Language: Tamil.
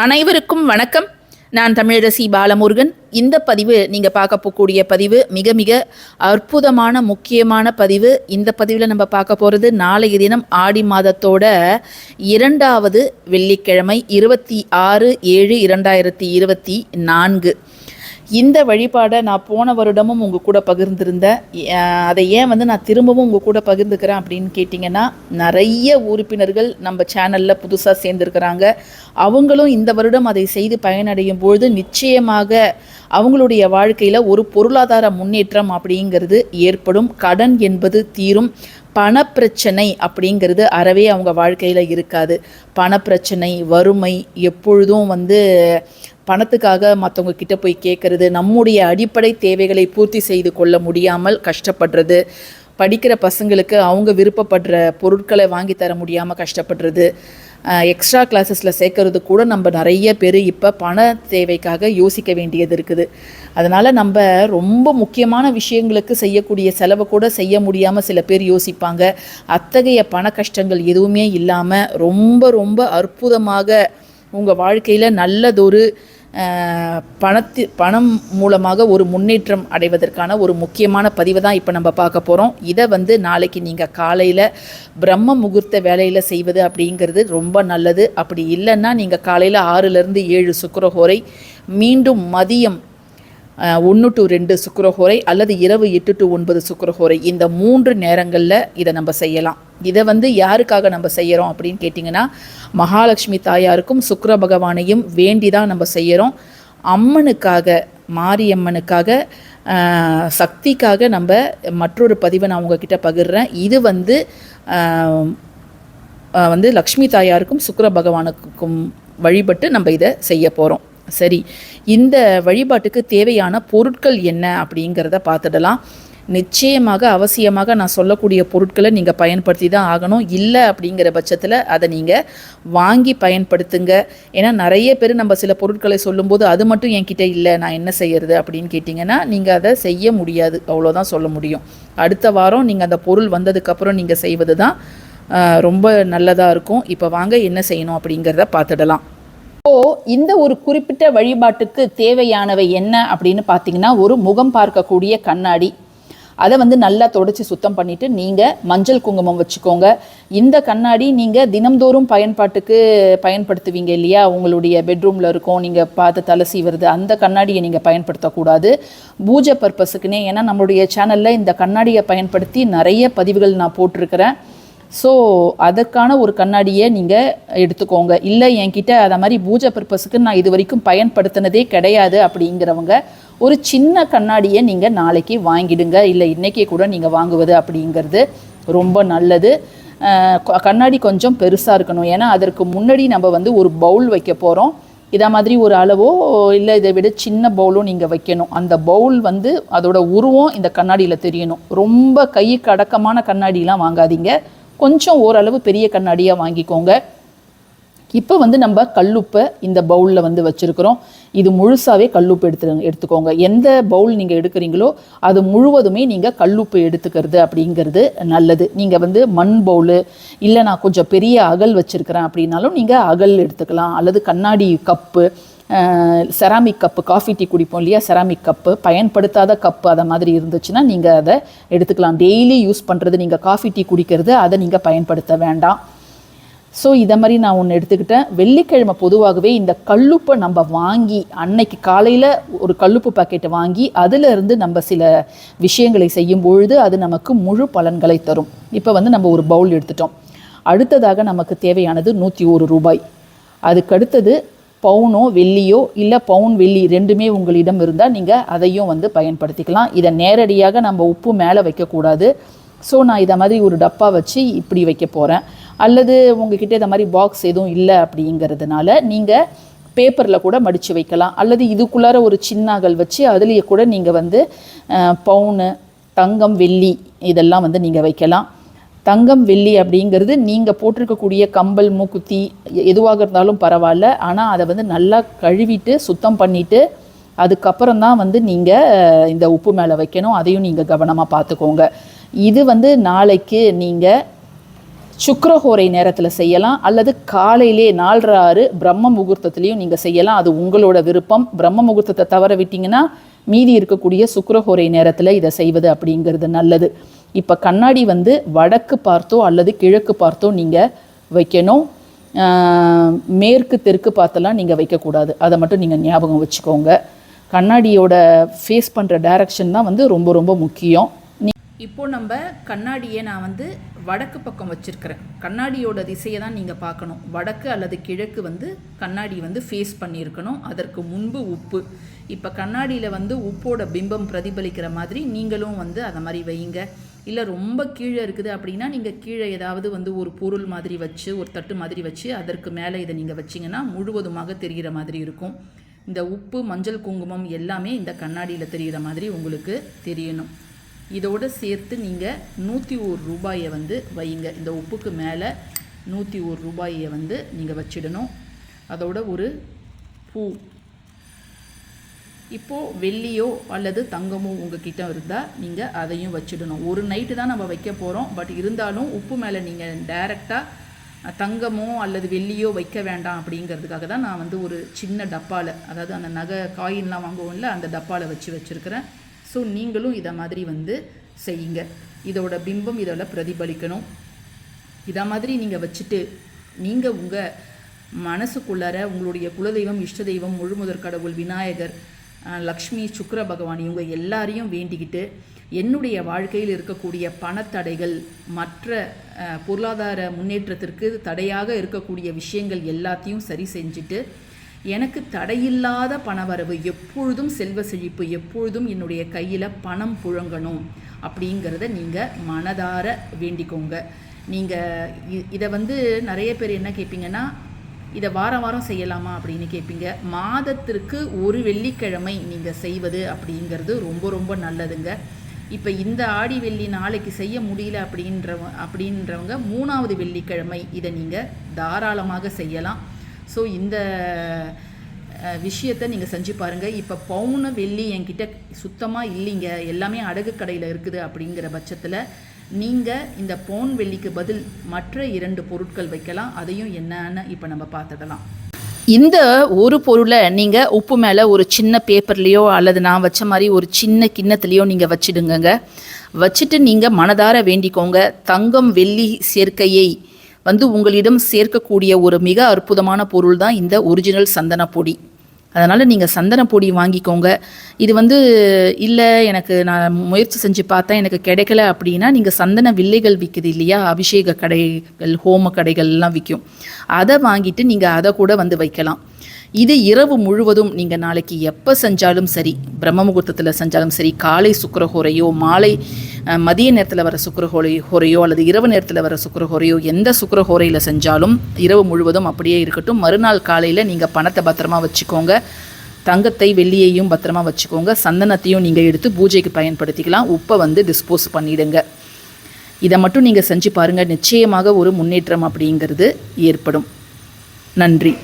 அனைவருக்கும் வணக்கம். நான் தமிழரசி பாலமுருகன். இந்த பதிவு நீங்கள் பார்க்க போகக்கூடிய பதிவு மிக மிக அற்புதமான முக்கியமான பதிவு. இந்த பதிவில் நம்ம பார்க்க போகிறது நாளைய தினம் ஆடி மாதத்தோட இரண்டாவது வெள்ளிக்கிழமை இருபத்தி ஆறு ஏழு இரண்டாயிரத்தி இருபத்தி நான்கு. இந்த வழிபாடை நான் போன வருடமும் உங்கள் கூட பகிர்ந்திருந்தேன். அதை ஏன் வந்து நான் திரும்பவும் உங்கள் கூட பகிர்ந்துக்கிறேன் அப்படின்னு கேட்டிங்கன்னா நிறைய உறுப்பினர்கள் நம்ம சேனலில் புதுசாக சேர்ந்துருக்கிறாங்க. அவங்களும் இந்த வருடம் அதை செய்து பயனடையும் பொழுது நிச்சயமாக அவங்களுடைய வாழ்க்கையில் ஒரு பொருளாதார முன்னேற்றம் அப்படிங்கிறது ஏற்படும். கடன் என்பது தீரும். பணப்பிரச்சனை அப்படிங்கிறது அறவே அவங்க வாழ்க்கையில் இருக்காது. பணப்பிரச்சனை வறுமை எப்பொழுதும் வந்து பணத்துக்காக மற்றவங்க கிட்ட போய் கேட்குறது நம்முடைய அடிப்படை தேவைகளை பூர்த்தி செய்து கொள்ள முடியாமல் கஷ்டப்படுறது. படிக்கிற பசங்களுக்கு அவங்க விருப்பப்படுற பொருட்களை வாங்கி தர முடியாமல் கஷ்டப்படுறது. எக்ஸ்ட்ரா கிளாஸஸில் சேர்க்கறது கூட நம்ம நிறைய பேர் இப்போ பண தேவைக்காக யோசிக்க வேண்டியது இருக்குது. அதனால் நம்ம ரொம்ப முக்கியமான விஷயங்களுக்கு செய்யக்கூடிய செலவை கூட செய்ய முடியாமல் சில பேர் யோசிப்பாங்க. அத்தகைய பண கஷ்டங்கள் எதுவுமே இல்லாமல் ரொம்ப ரொம்ப அற்புதமாக உங்கள் வாழ்க்கையில் நல்லதொரு பணத்து பணம் மூலமாக ஒரு முன்னேற்றம் அடைவதற்கான ஒரு முக்கியமான பதிவை தான் இப்போ நம்ம பார்க்க போகிறோம் இதை வந்து நாளைக்கு நீங்கள் காலையில் பிரம்ம முகூர்த்த வேலையில் செய்வது அப்படிங்கிறது ரொம்ப நல்லது. அப்படி இல்லைன்னா நீங்கள் காலையில் ஆறுலேருந்து ஏழு சுக்கரஹோரை மீண்டும் மதியம் ஒன்று டு ரெண்டு சுக்கரஹோரை அல்லது இரவு எட்டு டு ஒன்பது சுக்கரஹோரை. இந்த மூன்று நேரங்களில் இதை நம்ம செய்யலாம். இதை வந்து யாருக்காக நம்ம செய்கிறோம் அப்படின்னு கேட்டிங்கன்னா மகாலட்சுமி தாயாருக்கும் சுக்கர பகவானையும் வேண்டி தான் நம்ம செய்கிறோம் அம்மனுக்காக மாரியம்மனுக்காக சக்திக்காக நம்ம மற்றொரு பதிவை நான் உங்ககிட்ட பகிர்றேன். இது வந்து வந்து லக்ஷ்மி தாயாருக்கும் சுக்கர பகவானுக்கும் வழிபட்டு நம்ம இதை செய்ய போகிறோம் சரி இந்த வழிபாட்டுக்கு தேவையான பொருட்கள் என்ன அப்படிங்கிறத பார்த்துடலாம். நிச்சயமாக அவசியமாக நான் சொல்லக்கூடிய பொருட்களை நீங்கள் பயன்படுத்தி தான் ஆகணும். இல்லை அப்படிங்கிற பட்சத்தில் அதை நீங்கள் வாங்கி பயன்படுத்துங்க. ஏன்னா நிறைய பேர் நம்ம சில பொருட்களை சொல்லும்போது அது மட்டும் என்கிட்ட இல்லை நான் என்ன செய்யறது அப்படின்னு கேட்டிங்கன்னா நீங்கள் அதை செய்ய முடியாது. அவ்வளோதான் சொல்ல முடியும். அடுத்த வாரம் நீங்கள் அந்த பொருள் வந்ததுக்கப்புறம் நீங்கள் செய்வது தான் ரொம்ப நல்லதாக இருக்கும். இப்போ வாங்க என்ன செய்யணும் அப்படிங்கிறத பார்த்துடலாம். இப்போ இந்த ஒரு குறிப்பிட்ட வழிபாட்டுக்கு தேவையானவை என்ன அப்படின்னு பார்த்தீங்கன்னா ஒரு முகம் பார்க்கக்கூடிய கண்ணாடி. அதை வந்து நல்லா தொடச்சி சுத்தம் பண்ணிட்டு நீங்கள் மஞ்சள் குங்குமம் வச்சுக்கோங்க. இந்த கண்ணாடி நீங்கள் தினம்தோறும் பயன்பாட்டுக்கு பயன்படுத்துவீங்க இல்லையா? உங்களுடைய பெட்ரூமில் இருக்கும் நீங்கள் பார்த்து தலை சீவுறது அந்த கண்ணாடியை நீங்கள் பயன்படுத்தக்கூடாது. பூஜை பர்பஸுக்குன்னே ஏன்னா நம்மளுடைய சேனலில் இந்த கண்ணாடியை பயன்படுத்தி நிறைய பதிவுகள் நான் போட்டிருக்கிறேன். ஸோ அதற்கான ஒரு கண்ணாடியை நீங்கள் எடுத்துக்கோங்க. இல்லை என்கிட்ட அதை மாதிரி பூஜை பர்பஸுக்கு நான் இது வரைக்கும் பயன்படுத்தினதே கிடையாது அப்படிங்கிறவங்க ஒரு சின்ன கண்ணாடியை நீங்கள் நாளைக்கு வாங்கிடுங்க. இல்லை இன்றைக்கே கூட நீங்கள் வாங்குவது அப்படிங்கிறது ரொம்ப நல்லது. கண்ணாடி கொஞ்சம் பெருசாக இருக்கணும். ஏன்னா அதற்கு முன்னாடி நம்ம வந்து ஒரு பவுல் வைக்க போகிறோம் இதை மாதிரி ஒரு அளவோ இல்லை இதை விட சின்ன பவுலும் நீங்கள் வைக்கணும். அந்த பவுல் வந்து அதோட உருவம் இந்த கண்ணாடியில் தெரியணும். ரொம்ப கைக்கு அடக்கமான கண்ணாடிலாம் வாங்காதீங்க. கொஞ்சம் ஓரளவு பெரிய கண்ணாடியாக வாங்கிக்கோங்க. இப்போ வந்து நம்ம கல்லுப்பை இந்த பவுலில் வந்து வச்சுருக்கிறோம். இது முழுசாகவே கல்லுப்பு எடுத்து எடுத்துக்கோங்க. எந்த பவுல் நீங்கள் எடுக்கிறீங்களோ அது முழுவதுமே நீங்கள் கல்லுப்பு எடுத்துக்கிறது அப்படிங்கிறது நல்லது. நீங்கள் வந்து மண் பவுலு இல்லை நான் கொஞ்சம் பெரிய அகல் வச்சுருக்கிறேன் அப்படின்னாலும் நீங்கள் அகல் எடுத்துக்கலாம். அல்லது கண்ணாடி cup ceramic cup coffee tea குடிப்போம் இல்லையா? செராமிக் கப்பு பயன்படுத்தாத கப்பு அதை மாதிரி இருந்துச்சுன்னா நீங்கள் அதை எடுத்துக்கலாம். டெய்லி யூஸ் பண்ணுறது நீங்கள் காஃபி டீ குடிக்கிறது அதை நீங்கள் பயன்படுத்த வேண்டாம். ஸோ இதை மாதிரி நான் ஒன்று எடுத்துக்கிட்டேன். வெள்ளிக்கிழமை பொதுவாகவே இந்த கல்லுப்பை நம்ம வாங்கி அன்னைக்கு காலையில் ஒரு கல்லுப்பு பாக்கெட்டை வாங்கி அதிலிருந்து நம்ம சில விஷயங்களை செய்யும் பொழுது அது நமக்கு முழு பலன்களை தரும். இப்போ வந்து நம்ம ஒரு பவுல் எடுத்துட்டோம். அடுத்ததாக நமக்கு தேவையானது நூற்றி ஒரு ரூபாய். அதுக்கடுத்தது பவுனோ வெள்ளியோ இல்லை பவுன் வெள்ளி ரெண்டுமே உங்களிடம் இருந்தால் நீங்கள் அதையும் வந்து பயன்படுத்திக்கலாம். இதை நேரடியாக நம்ம உப்பு மேலே வைக்கக்கூடாது. ஸோ நான் இதை மாதிரி ஒரு டப்பா வச்சு இப்படி வைக்க போகிறேன் அல்லது உங்ககிட்ட இந்த மாதிரி பாக்ஸ் எதுவும் இல்லை அப்படிங்கிறதுனால நீங்கள் பேப்பரில் கூட மடித்து வைக்கலாம். அல்லது இதுக்குள்ளார ஒரு சின்ன அகல் வச்சு அதுலேயே கூட நீங்கள் வந்து பவுனு தங்கம் வெள்ளி இதெல்லாம் வந்து நீங்கள் வைக்கலாம். தங்கம் வெள்ளி அப்படிங்கிறது நீங்கள் போட்டிருக்கக்கூடிய கம்பல் மூக்குத்தி எதுவாக இருந்தாலும் பரவாயில்ல. ஆனால் அதை வந்து நல்லா கழுவிட்டு சுத்தம் பண்ணிவிட்டு அதுக்கப்புறம் தான் வந்து நீங்கள் இந்த உப்பு மேலே வைக்கணும். அதையும் நீங்கள் கவனமாக பார்த்துக்கோங்க. இது வந்து நாளைக்கு நீங்கள் சுக்ரஹோரை நேரத்தில் செய்யலாம். அல்லது காலையிலே நாலரை ஆறு பிரம்ம முகூர்த்தத்துலேயும் நீங்கள் செய்யலாம். அது உங்களோட விருப்பம். பிரம்ம முகூர்த்தத்தை தவற விட்டிங்கன்னா மீதி இருக்கக்கூடிய சுக்ரஹோரை நேரத்தில் இதை செய்வது அப்படிங்கிறது நல்லது. இப்போ கண்ணாடி வந்து வடக்கு பார்த்தோ அல்லது கிழக்கு பார்த்தோ நீங்கள் வைக்கணும். மேற்கு தெற்கு பார்த்தெல்லாம் நீங்கள் வைக்கக்கூடாது. அதை மட்டும் நீங்கள் ஞாபகம் வச்சுக்கோங்க. கண்ணாடியோட ஃபேஸ் பண்ணுற டைரக்ஷன் தான் வந்து ரொம்ப ரொம்ப முக்கியம். இப்போ நம்ம கண்ணாடியை நான் வந்து வடக்கு பக்கம் வச்சுருக்கிறேன். கண்ணாடியோட திசையை தான் நீங்கள் பார்க்கணும். வடக்கு அல்லது கிழக்கு வந்து கண்ணாடி வந்து ஃபேஸ் பண்ணியிருக்கணும். அதற்கு முன்பு உப்பு. இப்போ கண்ணாடியில் வந்து உப்போட பிம்பம் பிரதிபலிக்கிற மாதிரி நீங்களும் வந்து அதை மாதிரி வையுங்க. இல்லை ரொம்ப கீழே இருக்குது அப்படின்னா நீங்கள் கீழே ஏதாவது வந்து ஒரு பொருள் மாதிரி வச்சு ஒரு தட்டு மாதிரி வச்சு அதற்கு மேலே இதை நீங்கள் வச்சிங்கன்னா முழுவதுமாக தெரிகிற மாதிரி இருக்கும். இந்த உப்பு மஞ்சள் குங்குமம் எல்லாமே இந்த கண்ணாடியில் தெரிகிற மாதிரி உங்களுக்கு தெரியணும். இதோடு சேர்த்து நீங்கள் நூற்றி ஒரு ரூபாயை வந்து வையுங்க. இந்த உப்புக்கு மேலே நூற்றி ஒரு ரூபாயை வந்து நீங்கள் வச்சிடணும். அதோட ஒரு பூ இப்போது வெள்ளியோ அல்லது தங்கமோ உங்ககிட்ட இருந்தால் நீங்கள் அதையும் வச்சிடணும். ஒரு நைட்டு தான் நம்ம வைக்க போகிறோம் பட் இருந்தாலும் உப்பு மேலே நீங்கள் டைரெக்டாக தங்கமோ அல்லது வெள்ளியோ வைக்க வேண்டாம் அப்படிங்கிறதுக்காக தான் நான் வந்து ஒரு சின்ன டப்பாவில் அதாவது அந்த நகை காயின்லாம் வாங்குவோம்ல அந்த டப்பாவில் வச்சு வச்சுருக்கிறேன். ஸோ நீங்களும் இதை மாதிரி வந்து செய்யுங்க. இதோட பிம்பம் இதோட பிரதிபலிக்கணும். இதை மாதிரி நீங்கள் வச்சுட்டு நீங்கள் உங்கள் மனசுக்குள்ளார உங்களுடைய குலதெய்வம் இஷ்ட தெய்வம் முழுமுதற் கடவுள் விநாயகர் லக்ஷ்மி சுக்கர பகவான் இவங்க எல்லாரையும் வேண்டிக்கிட்டு என்னுடைய வாழ்க்கையில் இருக்கக்கூடிய பணத்தடைகள் மற்ற பொருளாதார முன்னேற்றத்திற்கு தடையாக இருக்கக்கூடிய விஷயங்கள் எல்லாத்தையும் சரி செஞ்சுட்டு எனக்கு தடையில்லாத பணவரவு எப்பொழுதும் செல்வ செழிப்பு எப்பொழுதும் என்னுடைய கையில் பணம் புழங்கணும் அப்படிங்கிறத நீங்கள் மனதார வேண்டிக்கோங்க. நீங்கள் இதை வந்து நிறைய பேர் என்ன கேட்பீங்கன்னா இதை வாரம் வாரம் செய்யலாமா அப்படின்னு கேட்பீங்க. மாதத்திற்கு ஒரு வெள்ளிக்கிழமை நீங்கள் செய்வது அப்படிங்கிறது ரொம்ப ரொம்ப நல்லதுங்க. இப்போ இந்த ஆடி வெள்ளி நாளைக்கு செய்ய முடியல அப்படின்றவ அப்படின்றவங்க மூணாவது வெள்ளிக்கிழமை இதை நீங்கள் தாராளமாக செய்யலாம். ஸோ இந்த விஷயத்தை நீங்கள் செஞ்சு பாருங்கள் இப்போ பவுன வெள்ளி என்கிட்ட சுத்தமாக இல்லைங்க. எல்லாமே அடகு கடையில் இருக்குது அப்படிங்கிற பட்சத்தில் நீங்கள் இந்த போன் வெள்ளிக்கு பதில் மற்ற இரண்டு பொருட்கள் வைக்கலாம். அதையும் என்னன்னு இப்போ நம்ம பார்த்துக்கலாம் இந்த ஒரு பொருளை நீங்கள் உப்பு மேலே ஒரு சின்ன பேப்பர்லேயோ அல்லது நான் வச்ச மாதிரி ஒரு சின்ன கிண்ணத்துலேயோ நீங்கள் வச்சிடுங்கங்க. வச்சுட்டு நீங்கள் மனதார வேண்டிக்கோங்க. தங்கம் வெள்ளி சேர்க்கையை வந்து உங்களிடம் சேர்க்கக்கூடிய ஒரு மிக அற்புதமான பொருள் தான் இந்த ஒரிஜினல் சந்தன பொடி. அதனால் நீங்கள் சந்தன பொடி வாங்கிக்கோங்க. இது வந்து இல்லை எனக்கு நான் முயற்சி செஞ்சு பார்த்தேன் எனக்கு கிடைக்கல அப்படின்னா நீங்கள் சந்தன வில்லைகள் விற்குது இல்லையா? அபிஷேக கடைகள் ஹோம கடைகள்லாம் விற்கும் அதை வாங்கிட்டு நீங்கள் அதை கூட வந்து வைக்கலாம். இது இரவு முழுவதும் நீங்கள் நாளைக்கு எப்போ செஞ்சாலும் சரி பிரம்ம முகூர்த்தத்தில் செஞ்சாலும் சரி காலை சுக்கரஹோரையோ மாலை மதிய நேரத்தில் வர சுக்கரஹோரை ஹோரையோ அல்லது இரவு நேரத்தில் வர சுக்கரஹோரையோ எந்த சுக்கரஹோரையில் செஞ்சாலும் இரவு முழுவதும் அப்படியே இருக்கட்டும். மறுநாள் காலையில் நீங்கள் பணத்தை பத்திரமா வச்சுக்கோங்க. தங்கத்தை வெள்ளியையும் பத்திரமா வச்சுக்கோங்க. சந்தனத்தையும் நீங்கள் எடுத்து பூஜைக்கு பயன்படுத்திக்கலாம். உப்பை வந்து டிஸ்போஸ் பண்ணிடுங்க. இதை மட்டும் நீங்கள் செஞ்சு பாருங்கள் நிச்சயமாக ஒரு முன்னேற்றம் அப்படிங்கிறது ஏற்படும். நன்றி.